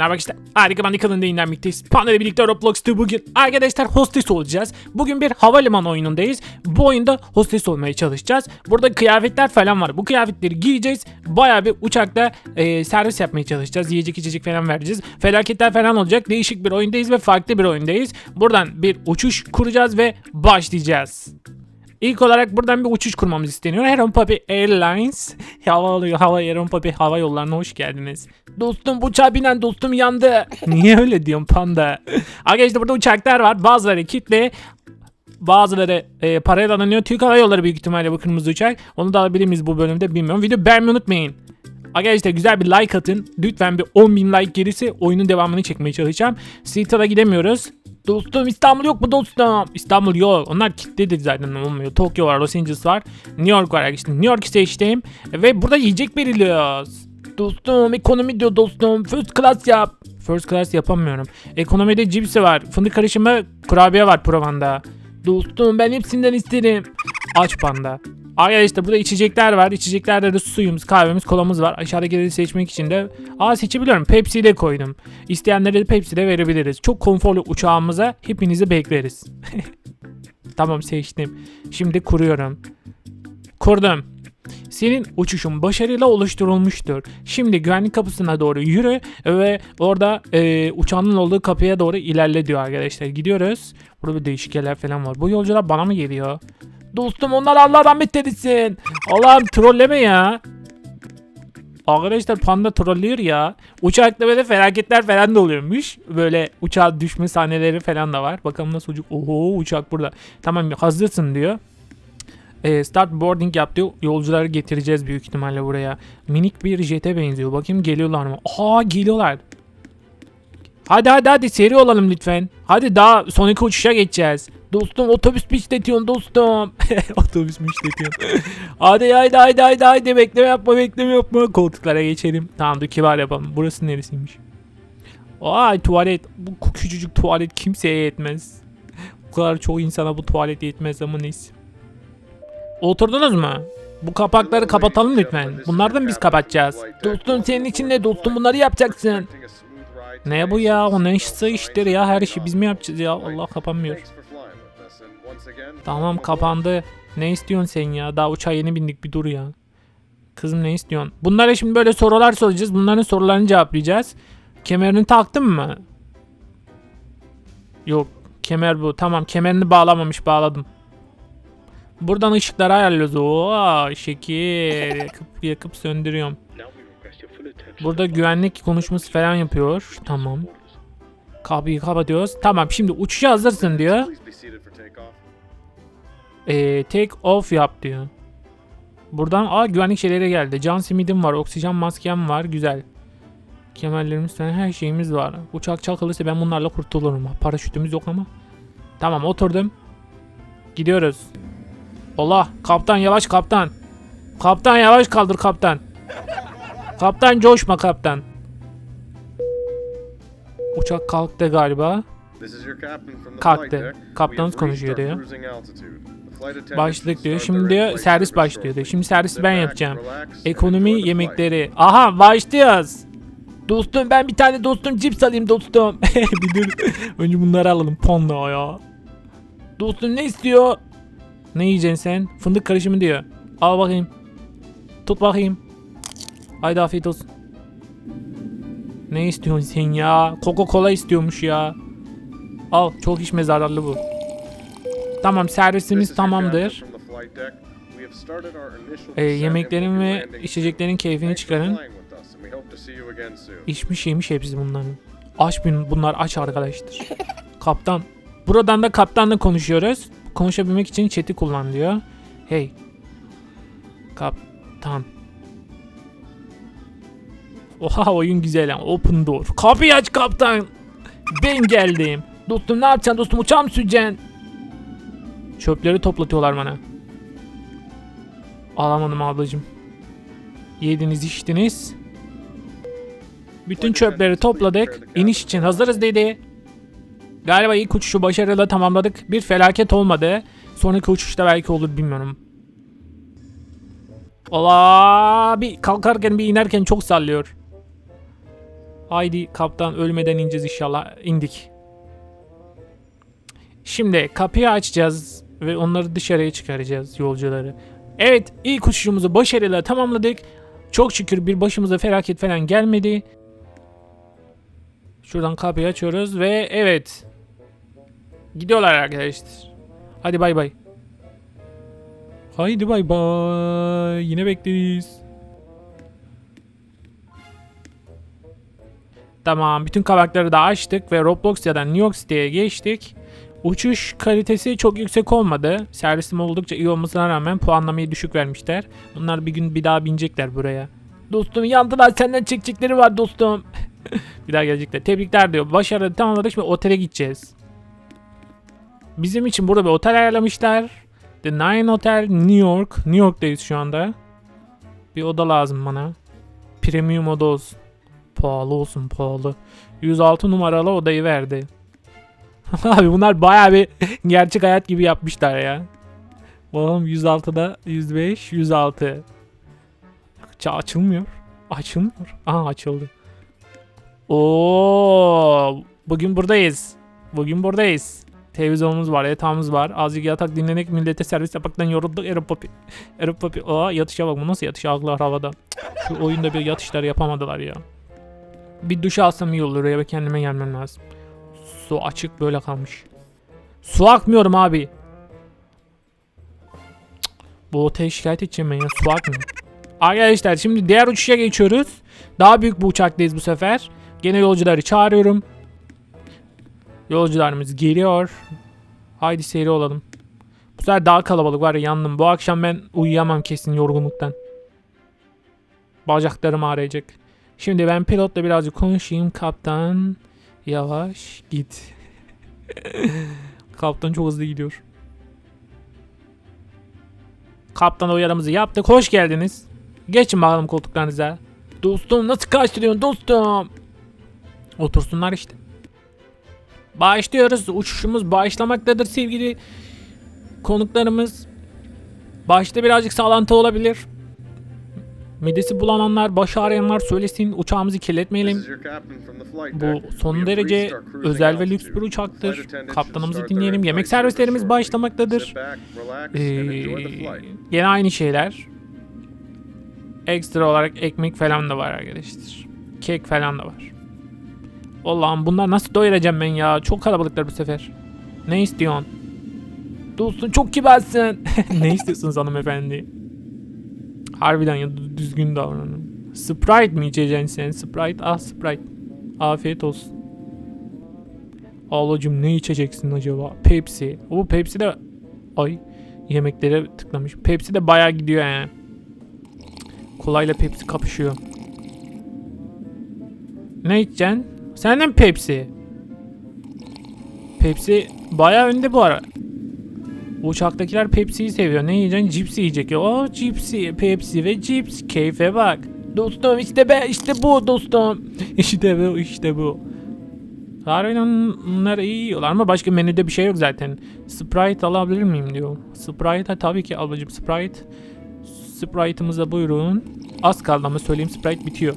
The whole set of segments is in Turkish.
Merhaba arkadaşlar. Harika ben Nikal'ın dinlenmekteyiz. Panda ile birlikte Roblox'ta bugün arkadaşlar hostes olacağız. Bugün bir havalimanı oyunundayız. Bu oyunda hostes olmaya çalışacağız. Burada kıyafetler falan var. Bu kıyafetleri giyeceğiz. Baya bir uçakta e, servis yapmaya çalışacağız. Yiyecek içecek falan vereceğiz. Felaketler falan olacak. Değişik bir oyundayız ve farklı bir oyundayız. Buradan bir uçuş kuracağız ve başlayacağız. İlk olarak buradan bir uçuş kurmamız isteniyor. Heron Papi Airlines. Hava, hava Heron Papi hava yollarına hoş geldiniz. Dostum uçağa binen dostum yandı. Niye öyle diyorsun panda? Arkadaşlar burada uçaklar var. Bazıları kitle. Bazıları e, parayla alınıyor. Türk Hava Yolları büyük ihtimalle bu kırmızı uçak. Onu da alabilir miyiz bu bölümde bilmiyorum. Video beğenmeyi unutmayın. Arkadaşlar güzel bir like atın. Lütfen bir 10.000 like gerisi oyunun devamını çekmeye çalışacağım. Seattle'a gidemiyoruz. Dostum İstanbul yok mu dostum? İstanbul yok. Onlar kilitlidir zaten olmuyor. Tokyo var, Los Angeles var. New York var arkadaşlar. New York seçtim. Ve burada yiyecek veriliyoruz. Dostum ekonomi diyor dostum. First class yap. First class yapamıyorum. Ekonomide cipsi var. Fındık karışımı kurabiye var provanda. Dostum ben hepsinden isterim. Aç panda. Arkadaşlar burada içecekler var. İçeceklerde de suyumuz, kahvemiz, kolamız var. Aşağıdakileri seçmek için de aa seçebiliyorum. Pepsi de koydum. İsteyenlere de Pepsi de verebiliriz. Çok konforlu uçağımıza hepinizi bekleriz. tamam seçtim. Şimdi kuruyorum. Kurdum. Senin uçuşun başarıyla oluşturulmuştur. Şimdi güvenlik kapısına doğru yürü ve orada e, uçağının olduğu kapıya doğru ilerle diyor arkadaşlar. Gidiyoruz. Burada bir değişik yerler falan var. Bu yolcular bana mı geliyor? Dostum onlar Allah rahmet eylesin. Allah'ım trolleme ya. Arkadaşlar panda trollüyor ya. Uçakta böyle felaketler falan da oluyormuş. Böyle uçağa düşme sahneleri falan da var. Bakalım nasıl uçak. Oho uçak burada. Tamam hazırsın diyor. E, start boarding yap diyor. Yolcuları getireceğiz büyük ihtimalle buraya. Minik bir jete benziyor. Bakayım geliyorlar mı? Aa geliyorlar. Hadi hadi hadi seri olalım lütfen. Hadi daha sonraki uçuşa geçeceğiz. Dostum otobüs mü işletiyorsun dostum? otobüs mü işletiyorsun? hadi hadi hadi hadi hadi bekleme yapma bekleme yapma. Koltuklara geçelim. Tamam dur kibar yapalım. Burası neresiymiş? Ay tuvalet. Bu küçücük tuvalet kimseye yetmez. Bu kadar çok insana bu tuvalet yetmez ama neyse. Oturdunuz mu? Bu kapakları kapatalım lütfen. Bunlardan biz kapatacağız. Dostum senin için ne dostum bunları yapacaksın. Ne bu ya? O ne işse iştir ya. Her işi biz mi yapacağız ya? Allah kapanmıyor. Tamam kapandı. Ne istiyorsun sen ya? Daha uçağa yeni bindik bir dur ya. Kızım ne istiyorsun? Bunlara şimdi böyle sorular soracağız. Bunların sorularını cevaplayacağız. Kemerini taktın mı? Yok. Kemer bu. Tamam kemerini bağlamamış bağladım. Buradan ışıkları ayarlıyoruz. Oo şekil. Yakıp, yakıp söndürüyorum. Burada güvenlik konuşması falan yapıyor. Tamam. Kapıyı kapatıyoruz. Tamam şimdi uçuşa hazırsın diyor. Ee, take off yap diyor. Buradan aa güvenlik şeyleri geldi. Can simidim var. Oksijen maskem var. Güzel. Kemerlerimiz falan her şeyimiz var. Uçak çakılırsa ben bunlarla kurtulurum. Paraşütümüz yok ama. Tamam oturdum. Gidiyoruz. Allah kaptan yavaş kaptan. Kaptan yavaş kaldır kaptan. Kaptan coşma kaptan. Uçak kalktı galiba. Kalktı. Kaptanız konuşuyor diyor. Başladık diyor. Şimdi diyor servis başlıyor diyor. Şimdi servisi ben yapacağım. Ekonomi yemekleri. Aha başlıyoruz. Dostum ben bir tane dostum cips alayım dostum. bir dur. Önce bunları alalım. Panda ya. Dostum ne istiyor? Ne yiyeceksin sen? Fındık karışımı diyor. Al bakayım. Tut bakayım. Haydi afiyet olsun. Ne istiyorsun sen ya? Coca-Cola istiyormuş ya. Al çok içme zararlı bu. Tamam servisimiz tamamdır. Ee, yemeklerin ve içeceklerin keyfini çıkarın. İçmiş yemiş hepsi bunların. Aç bunlar aç arkadaşlar. Kaptan. Buradan da kaptanla konuşuyoruz. Konuşabilmek için chat'i kullan diyor. Hey. Kaptan. Oha oyun güzel ama open door. Kapıyı aç kaptan. Ben geldim. Dostum ne yapacaksın dostum uçağı mı süreceksin? Çöpleri toplatıyorlar bana. Alamadım ablacım. Yediniz içtiniz. Bütün çöpleri topladık. İniş için hazırız dedi. Galiba ilk uçuşu başarıyla tamamladık. Bir felaket olmadı. Sonraki uçuşta belki olur bilmiyorum. Allah bir kalkarken bir inerken çok sallıyor. Haydi kaptan ölmeden ineceğiz inşallah. İndik. Şimdi kapıyı açacağız ve onları dışarıya çıkaracağız yolcuları. Evet ilk uçuşumuzu başarıyla tamamladık. Çok şükür bir başımıza felaket falan gelmedi. Şuradan kapıyı açıyoruz ve evet. Gidiyorlar arkadaşlar. Hadi bay bay. Haydi bay bay. Yine bekleriz. Tamam bütün karakterleri de açtık ve Roblox ya da New York City'ye geçtik. Uçuş kalitesi çok yüksek olmadı. Servisim oldukça iyi olmasına rağmen puanlamayı düşük vermişler. Bunlar bir gün bir daha binecekler buraya. Dostum yandılar senden çekecekleri var dostum. bir daha gelecekler. Tebrikler diyor. Başarılı tamamladık şimdi otele gideceğiz. Bizim için burada bir otel ayarlamışlar. The Nine Hotel New York. New York'tayız şu anda. Bir oda lazım bana. Premium oda olsun. Pahalı olsun pahalı. 106 numaralı odayı verdi. Abi bunlar bayağı bir gerçek hayat gibi yapmışlar ya. Bakalım 106'da 105, 106. Ça açılmıyor. Açılmıyor. Aha açıldı. Oo, bugün buradayız. Bugün buradayız. Televizyonumuz var, yatağımız var. Azıcık yatak dinlenek millete servis yapmaktan yorulduk. Eropapi. Eropapi. Aa yatışa bak bu nasıl yatış ağlar havada. Şu oyunda bir yatışlar yapamadılar ya. Bir duş alsam iyi olur ya kendime gelmem lazım. Su açık böyle kalmış. Su akmıyorum abi. Bu oteli şikayet edeceğim ben ya su akmıyor. Arkadaşlar şimdi diğer uçuşa geçiyoruz. Daha büyük bir uçaktayız bu sefer. Gene yolcuları çağırıyorum. Yolcularımız geliyor. Haydi seri olalım. Bu sefer daha kalabalık var ya yandım. Bu akşam ben uyuyamam kesin yorgunluktan. Bacaklarım ağrıyacak. Şimdi ben pilotla birazcık konuşayım kaptan. Yavaş git. Kaptan çok hızlı gidiyor. Kaptan uyarımızı yaptık. Hoş geldiniz. Geçin bakalım koltuklarınıza. Dostum nasıl kaçtırıyorsun dostum? Otursunlar işte. Başlıyoruz. Uçuşumuz başlamaktadır sevgili konuklarımız. Başta birazcık sağlantı olabilir. Midesi bulananlar, başı ağrıyanlar söylesin. Uçağımızı kirletmeyelim. Bu son derece özel ve lüks bir uçaktır. Kaptanımızı dinleyelim. Yemek servislerimiz başlamaktadır. Ee, gene aynı şeyler. Ekstra olarak ekmek falan da var arkadaşlar. Kek falan da var. Allah'ım bunlar nasıl doyuracağım ben ya? Çok kalabalıklar bu sefer. Ne istiyorsun? Dostum çok kibarsın. ne istiyorsunuz hanımefendi? Harbiden ya dü- düzgün davranın. Sprite mi içeceksin sen? Sprite ah Sprite. Afiyet olsun. Ablacım ne içeceksin acaba? Pepsi. O Pepsi de ay yemeklere tıklamış. Pepsi de bayağı gidiyor yani. Kolayla Pepsi kapışıyor. Ne içeceksin? Senden Pepsi. Pepsi bayağı önde bu ara. Uçaktakiler Pepsi'yi seviyor. Ne yiyeceksin? Cipsi yiyecek. O cipsi, Pepsi ve cips. Keyfe bak. Dostum işte be işte bu dostum. işte bu işte bu. Harbiden bunlar iyi yiyorlar ama başka menüde bir şey yok zaten. Sprite alabilir miyim diyor. Sprite tabii ki ablacım Sprite. Sprite'ımıza buyurun. Az kaldı ama söyleyeyim Sprite bitiyor.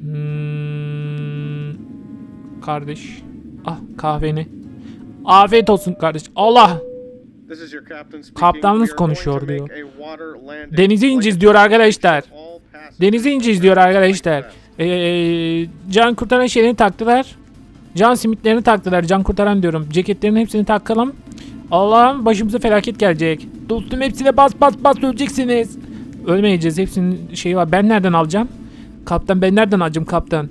Hmm, kardeş. Ah kahveni. Afiyet olsun kardeş. Allah. Kaptanımız konuşuyor diyor. Denize ineceğiz diyor arkadaşlar. Denize ineceğiz diyor arkadaşlar. Ee, can kurtaran şeylerini taktılar. Can simitlerini taktılar. Can kurtaran diyorum. Ceketlerin hepsini takalım. Allah'ım başımıza felaket gelecek. Dostum hepsine bas bas bas öleceksiniz. Ölmeyeceğiz. Hepsinin şeyi var. Ben nereden alacağım? Kaptan ben nereden alacağım kaptan?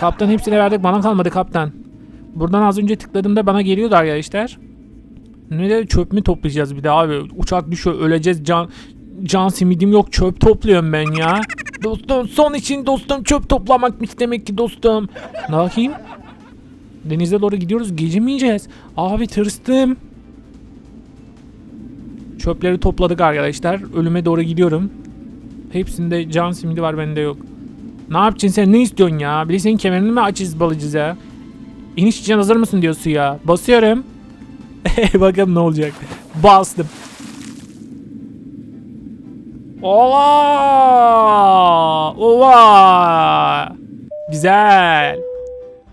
Kaptan hepsine verdik bana kalmadı kaptan. Buradan az önce tıkladığımda bana geliyordu arkadaşlar. Ne de çöp mü toplayacağız bir de abi? Uçak düşüyor öleceğiz can can simidim yok çöp topluyorum ben ya. Dostum son için dostum çöp toplamakmış demek ki dostum. Ne bakayım? Denize doğru gidiyoruz gece mi yiyeceğiz? Abi tırstım. Çöpleri topladık arkadaşlar. Ölüme doğru gidiyorum. Hepsinde can simidi var bende yok. Ne yapacaksın sen ne istiyorsun ya? Bir senin kemerini mi açız balıcız ya? İniş için hazır mısın diyor suya. Basıyorum. Bakalım ne olacak. Bastım. Ola! Ova. Güzel.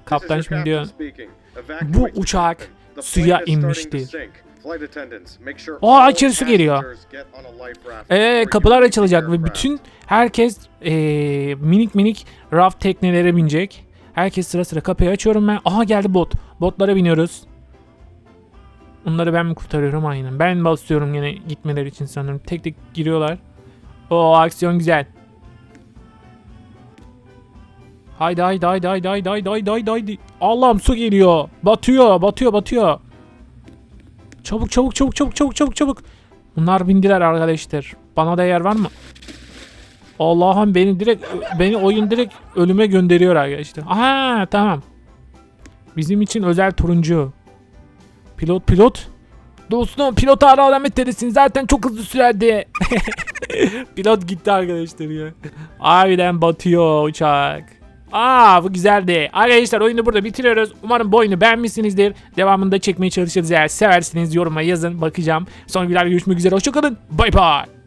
Kaptan şimdi diyor. Bu uçak suya inmiştir. Aa, içeri su geliyor. Ee, kapılar açılacak ve bütün herkes ee, minik minik raft teknelere binecek. Herkes sıra sıra kapıyı açıyorum ben. Aha geldi bot. Botlara biniyoruz. Onları ben mi kurtarıyorum aynen. Ben basıyorum yine gitmeleri için sanırım. Tek tek giriyorlar. O aksiyon güzel. Haydi haydi haydi haydi haydi haydi haydi haydi haydi. Allah'ım su geliyor. Batıyor batıyor batıyor. Çabuk çabuk çabuk çabuk çabuk çabuk çabuk. Bunlar bindiler arkadaşlar. Bana da yer var mı? Allah'ım beni direkt beni oyun direkt ölüme gönderiyor arkadaşlar. Aha tamam. Bizim için özel turuncu. Pilot pilot. Dostum pilot ara alamet dedesin zaten çok hızlı sürerdi. pilot gitti arkadaşlar ya. Harbiden batıyor uçak. Aa bu güzeldi. Arkadaşlar oyunu burada bitiriyoruz. Umarım bu oyunu beğenmişsinizdir. Devamında çekmeye çalışırız eğer seversiniz yoruma yazın bakacağım. Son videolarda görüşmek üzere. Hoşçakalın. Bay bay.